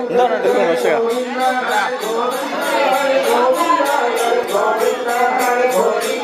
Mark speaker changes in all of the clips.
Speaker 1: എന്താണ് എടുക്കുന്നത് പക്ഷേ ഗോവിന്ദ ഹരി ഗോവിന്ദ ഹരി ഗോവിന്ദ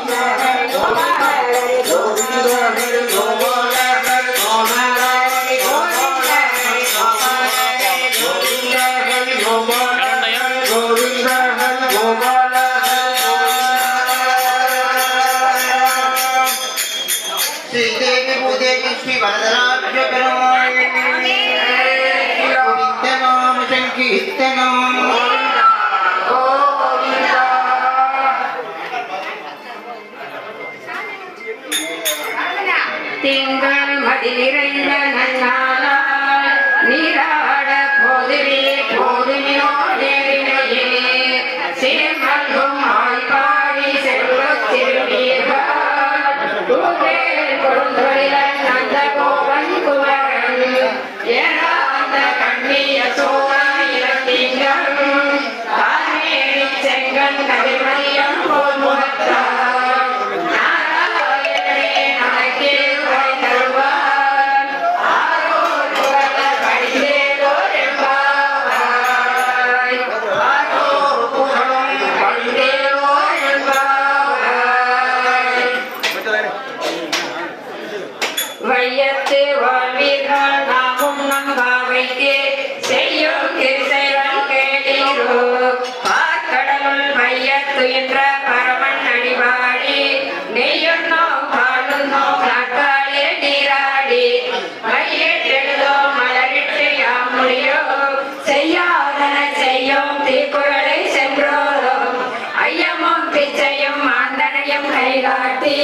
Speaker 1: கைகாட்டி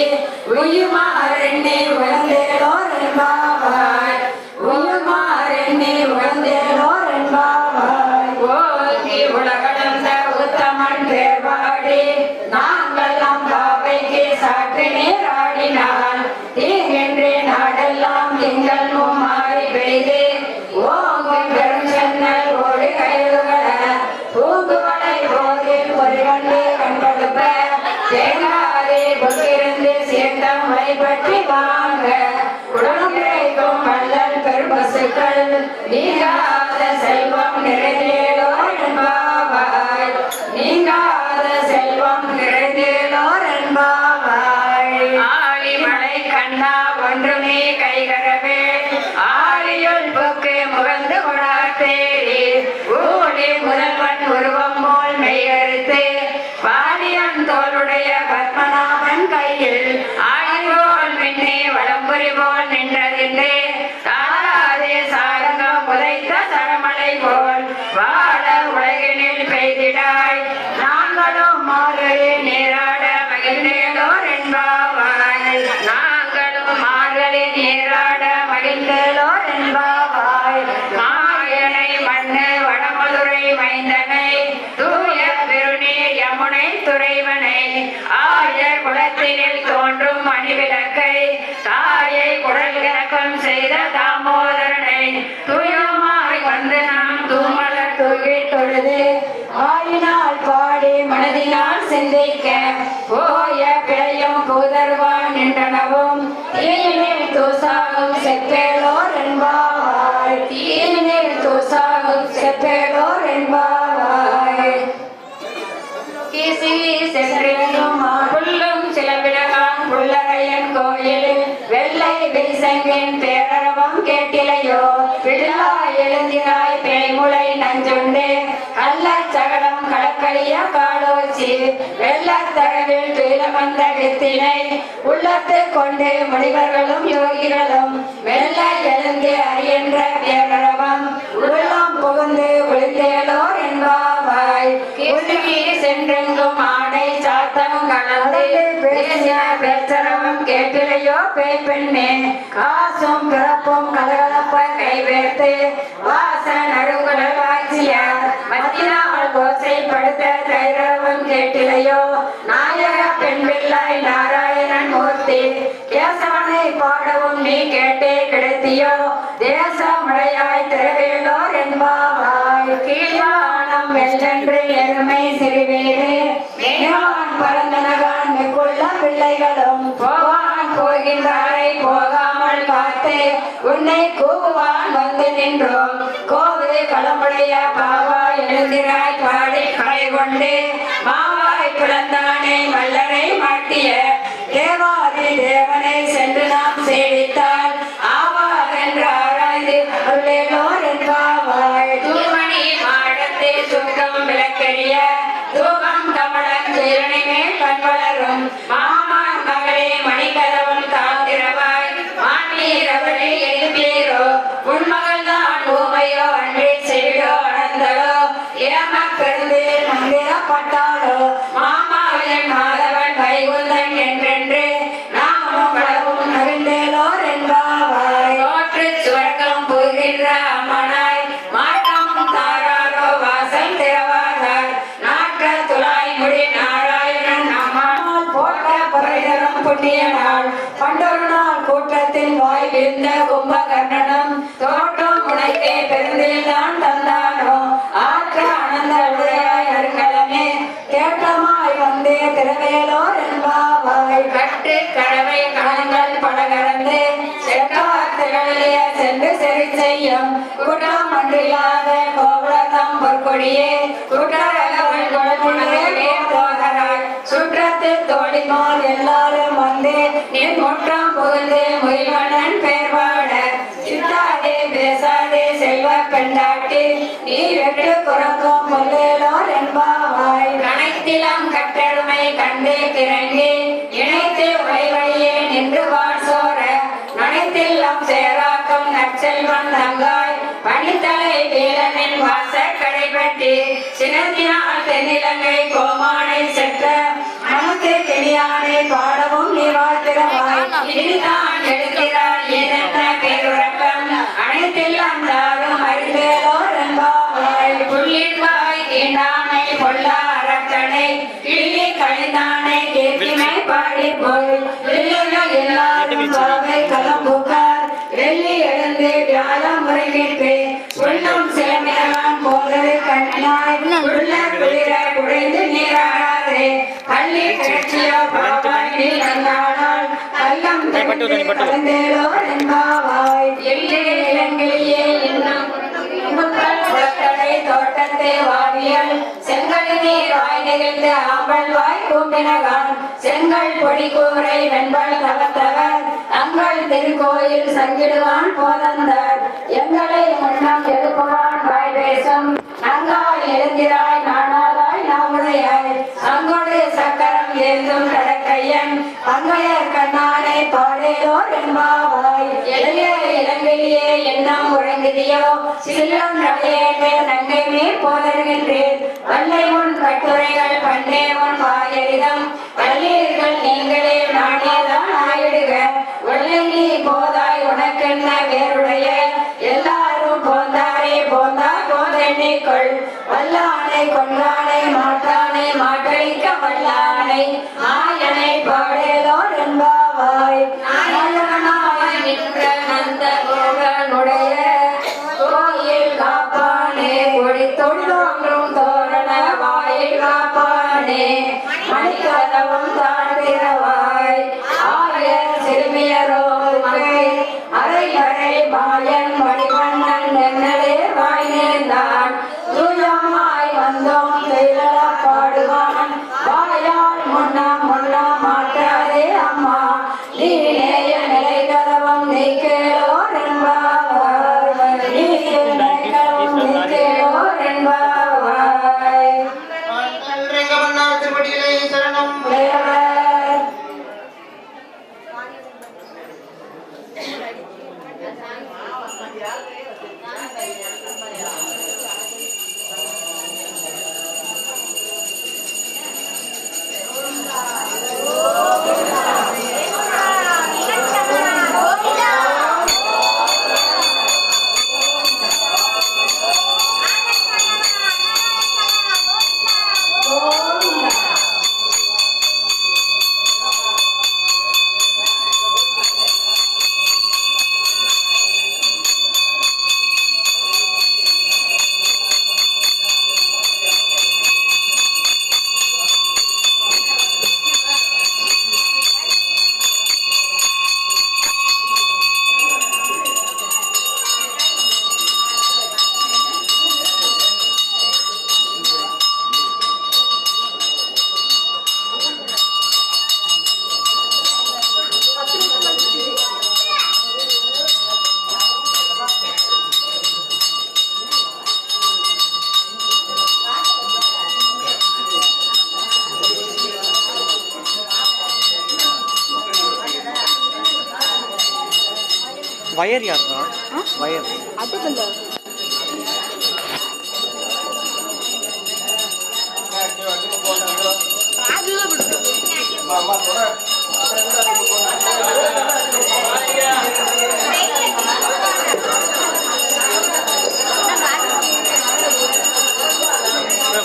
Speaker 1: உயுமாறெண்ணே உழந்தேலோர் என்பாவாய் உயுமாறெண்ணே உழந்தேலோர் என்பாவாய் ஓங்கி உலகளந்த உத்தமன் பேர்வாடி நாங்கள் நம் பாவைக்கு சாற்று நீராடினால் தேங்காதே பொங்கிருந்து சேர்த்தம் பற்றி வாங்க. குடம் கிடைக்கும் வள்ளல் பெரும்பசுக்கள் நீங்காத செல்வம் நிறைந்தேலோர் என்பாவாய். நீங்காத செல்வம் நிறைந்தேலோர் என்பாவாய். ஆழிமலை கண்ணா ஒன்றுமே கைகரவே. ஆழியுள் போக்கு முகந்து கொடாத்தேரி ஊழி முதல்வன் பாலியன் தோளுடைய பத்மநாபன் கையில் ஆழிபோல் மின்னே வளம்புரி போல் மணிவிளக்கை தாயை குடல் இறக்கம் கேட்டிலையோ பிள்ளா எழுந்திராய் பேய்முளை நஞ்சுண்டு. கள்ளச் சகடம் கலக்கலிய காலோச்சி. வெள்ளத்தரவில் துயிலமந்த வித்தினை உள்ளத்து கொண்டு முனிவர்களும் யோகிகளும் வெள்ள எழுந்து அறியன்ற பேரரவம் உள்ளம் புகுந்து விழுந்தேலோர் என்பாவாய். உருகி சென்றெங்கும் ஆடை சாத்தம் கலந்து பேசிய பேச்சரவம் கேட்டிலையோ பேய் பெண்ணே காசும் பிறப்பும் கலகலப்ப கைவேர்த்து வாச நடுங்குல வாய்ச்சிய மத்தினால் கோசை படுத்த தைரவம் கேட்டிலையோ. நாயக பெண் பிள்ளை நாராயணன் மூர்த்தி. கேசவனை பாடவும் நீ கேட்டே கிடைத்தியோ. வெள்ளன்று எருமை சிறுவேறு. மேகான் பரந்தனகான் மிக்குள்ள பிள்ளைகளும் போவான் போகின்றாரை போகாமல் பார்த்து உன்னை கூவான் வந்து நின்றோம். கோது களமுடைய பாவா எழுந்திராய் பாடி களை கொண்டு மாவாய் பிளந்தானே பறைதரும் புண்ணிய நாள் பண்டொரு நாள் கூட்டத்தில் வாய் விழுந்த கும்பகர்ணனும் தோற்றம் உனக்கே பெருந்தில் தான் தந்தானோ ஆற்ற ஆனந்த உடையாய் அருங்கலமே தேற்றமாய் வந்தே திருவேலோர் என்பாவாய். கட்டு கடவை கணங்கள் படகரந்து செட்டார்த்துகளிலே சென்று சரி செய்யும் குற்றம் ஒன்றில்லாத கோபுரதம் பொற்கொடியே குற்றவர்கள் கொடுமுடியே சுற்றத்து எல்லாரும் வந்து என் முற்றம் புகுந்து முயல்வனன் பேர்வாட சித்தாதே பேசாதே செல்வ பெண்டாட்டி. நீ வெட்டு குறக்கும் பொல்லேலோர் என்பாவாய். கணைத்திலம் கட்டெருமை கண்டு கிறங்கி. இணைத்து உழைவழியே நின்று வாழ் சோர. நனைத்தில்லம் சேராக்கும் நற்செல்வன் தங்காய். பனித்தலை வீரனின் வாச கடைபட்டி. சினத்தினால் தென்னிலங்கை கோமானை செற்ற கிளியானை பாடவும் நீ வாழ்த்திரவாய் இதுதான் எடுக்கிறார் ஏதென்ன பேருறக்கம்? அனைத்தில்லாம் தாரும் அறிந்தேலோர் என்பாவாய். புள்ளின்பாய் தீண்டாமை பொல்லா அரக்கனை கிள்ளி கழிந்தானை கேட்கிமை பாடி போய் வெள்ளியில் எல்லாரும் பாவை கலம்புகார். வெள்ளி எழுந்து வியாழம் முறைகிட்டு உள்ளம் சிலமிரவான் போதது கண்ணினாய் உள்ள குளிர குழைந்து நீராடாதே பள்ளி கிளர்ச்சியோ பாவாய் நீ நன்னாடால் கள்ளம் கலந்தேலோ என்பாவாய் எல்லே இளங்கிலேயே இன்னும். முத்தல் குளத்தடை தோட்டத்தை வாவியல் செங்கல் நீர் வாய் நெகிழ்ந்து ஆம்பல் வாய் கூம்பினகான் செங்கல் பொடி கூரை வெண்பல் தவத்தவர். தங்கள் திருக்கோயில் சங்கிடுவான் போதந்தார். எங்களை முன்னம் எழுப்புவான் வாய் பேசும். நங்காய் எழுந்திராய் நாணாதாய் நாமுடையாய் அங்கொடு சக்கரம் ஏந்தும் கடற்கையன் அங்கையர் கண்ணானை பாடேலோர் என்பாவாய். எளிய இலங்கையிலே எண்ணம் உறங்குதியோ சில்லம் நடையேற்றே நங்கை மேல் போதருகின்றேன். வல்லை உன் கட்டுரைகள் பண்டே உன் வாயரிதம் வல்லீர்கள் நீங்களே நாணேதான் ஆயிடுக. உள்ளங்கி போதாய் உனக்கென்ன வேருடைய போதெண்ணிக்கொள் வல்லானை கொன்றானை மாற்றானை மாற்றளிக்க வல்லானை ஆயனை பாடேலோர் என்பாவாய். நாயகனாய் நின்ற நந்த கோகனுடைய கோயில் காப்பானே ஒளி தொழுதோன்றும் தோரண வாயில் காப்பானே.
Speaker 2: வயர் யாருக்கா
Speaker 3: வயர். அது கொஞ்சம்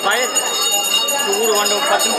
Speaker 3: வயர். ஊர் வாண்ட பத்து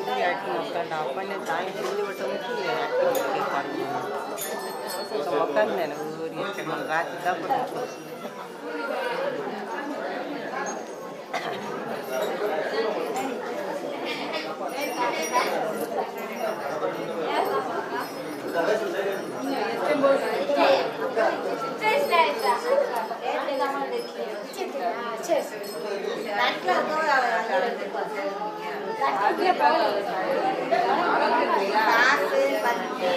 Speaker 3: फुल्ली యాక్టింగ్ వస్తాడు
Speaker 4: అప్పటి దాని ఫుల్లి పట్టడానికి
Speaker 2: యాక్టింగ్ వస్తాను ఒక్కని నేను ఊరి మన రాత్రి దాపుడు దాంట్లో காசு பத்து